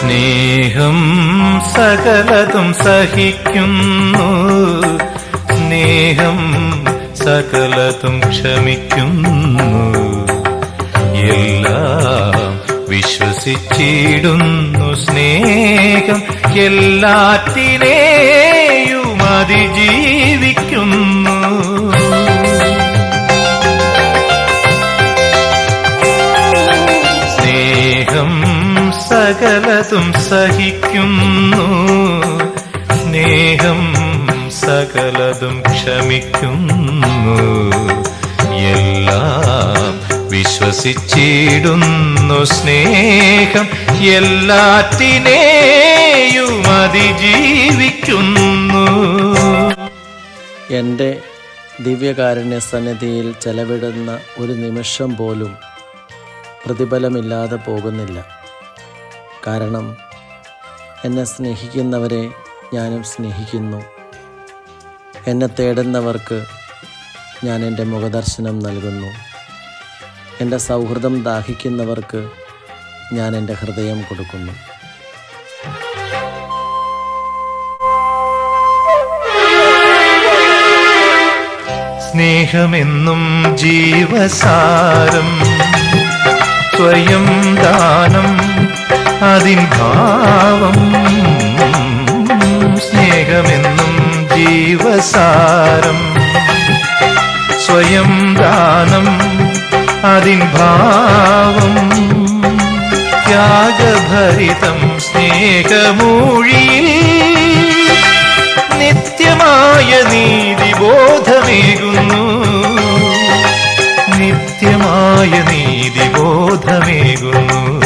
സ്നേഹം സകലതും സഹിക്കുന്നു. സ്നേഹം സകലതും ക്ഷമിക്കുന്നു. എല്ലാം വിശ്വസിച്ചിടുന്നു സ്നേഹം. എല്ലാറ്റിനെയും അതിജീവിക്കുന്നു സകലതും സഹിക്കുന്നു. സ്നേഹം സകലതും ക്ഷമിക്കുന്നു. എല്ലാം വിശ്വസിച്ചിടുന്നു സ്നേഹം. എല്ലാറ്റിനെയും അതിജീവിക്കുന്നു. എന്റെ ദിവ്യകാരുണ്യ സന്നിധിയിൽ ചെലവിടുന്ന ഒരു നിമിഷം പോലും പ്രതിഫലമില്ലാതെ പോകുന്നില്ല. കാരണം എന്നെ സ്നേഹിക്കുന്നവരെ ഞാനും സ്നേഹിക്കുന്നു. എന്നെ തേടുന്നവർക്ക് ഞാൻ എന്റെ മുഖദർശനം നൽകുന്നു. എന്റെ സൗഹൃദം ദാഹിക്കുന്നവർക്ക് ഞാൻ എന്റെ ഹൃദയം കൊടുക്കുന്നു. സ്നേഹമെന്നും ജീവസാരം സ്വയം ദാനം അതിൻ ഭാവം സ്നേഹമെന്നും ജീവസാരം. സ്വയം ദാനം അതിൻ ഭാവം ത്യാഗഭരിതം സ്നേഹമൂഴിയിൽ നിത്യമായ നീതിബോധമേകുന്നു. നിത്യമായ നീതിബോധമേകുന്നു.